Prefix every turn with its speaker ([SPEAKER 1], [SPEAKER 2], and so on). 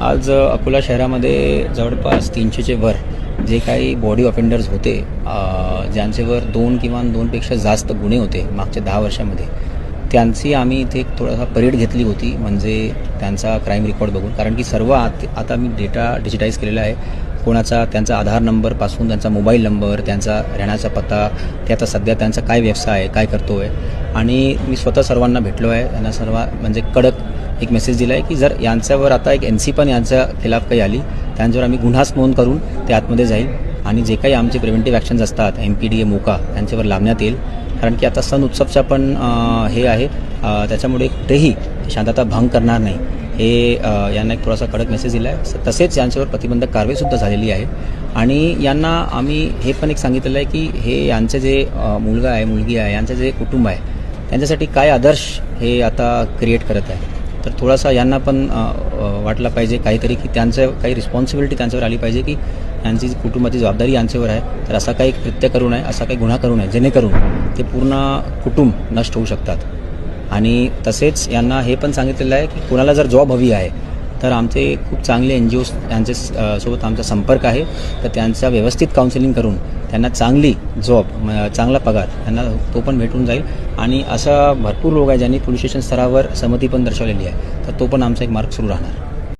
[SPEAKER 1] आज अकोला शहरामध्ये जवळपास तीनशेचे वर जे काही बॉडी ऑफेंडर्स होते ज्यांचेवर ज्यांच्यावर दोन किंवा दोनपेक्षा जास्त गुन्हे होते मागच्या दहा वर्षामध्ये त्यांची आम्ही इथे एक थोडासा परेड घेतली होती म्हणजे त्यांचा क्राईम रेकॉर्ड बघून. कारण की सर्व आत आता मी डेटा डिजिटाईज केलेला आहे. कोणाचा त्यांचा आधार नंबरपासून त्यांचा मोबाईल नंबर त्यांचा राहण्याचा पत्ता ते आता सध्या त्यांचा काय व्यवसाय आहे काय करतो आहे आणि मी स्वतः सर्वांना भेटलो आहे. त्यांना सर्व म्हणजे कडक एक मेसेज दिला आहे की जर यांच्यावर आता एक एन सी पण यांच्या खिलाफ काही आली त्यांच्यावर आम्ही गुन्हाच नोंद करून ते आतमध्ये जाईल. आणि जे काही आमचे प्रिव्हेंटिव्ह ॲक्शन्स असतात M P D A MCOCA यांच्यावर लावण्यात येईल. कारण की आता सण उत्सवचा पण हे आहे. त्याच्यामुळे कुठेही शांतता भंग करणार नाही. हे यांना एक थोडासा कडक मेसेज दिला आहे तसेच यांच्यावर प्रतिबंधक कारवाईसुद्धा झालेली आहे. आणि यांना आम्ही हे पण एक सांगितलेलं आहे की हे यांचे जे मुलगा आहे मुलगी आहे यांचं जे कुटुंब आहे त्यांच्यासाठी काय आदर्श हे आता क्रिएट करत आहे? तर थोडासा यांना पण वाटला वाटलं पाहिजे काहीतरी की त्यांचं काही रिस्पॉन्सिबिलिटी त्यांच्यावर आली पाहिजे की यांची जी कुटुंबाची जबाबदारी यांच्यावर आहे. तर असा काही कृत्य करू नये असा काही गुन्हा करू नये जेणेकरून ते पूर्ण कुटुंब नष्ट होऊ शकतात. आणि तसेच यांना हे पण सांगितलेलं आहे की कोणाला जर जॉब हवी आहे तर आमचे खूप चांगले एन जी ओ यांचे स- सोबत आमचा संपर्क आहे. तर त्यांचा व्यवस्थित काउन्सिलिंग करून त्यांना चांगली जॉब चांगला पगार त्यांना तो पण भेटून जाईल. आणि असा भरपूर लोक आहे ज्यांनी पोलीस स्टेशन स्तरावर सहमती पण दर्शवलेली आहे. तर तो पण आमचा एक मार्ग सुरू राहणार.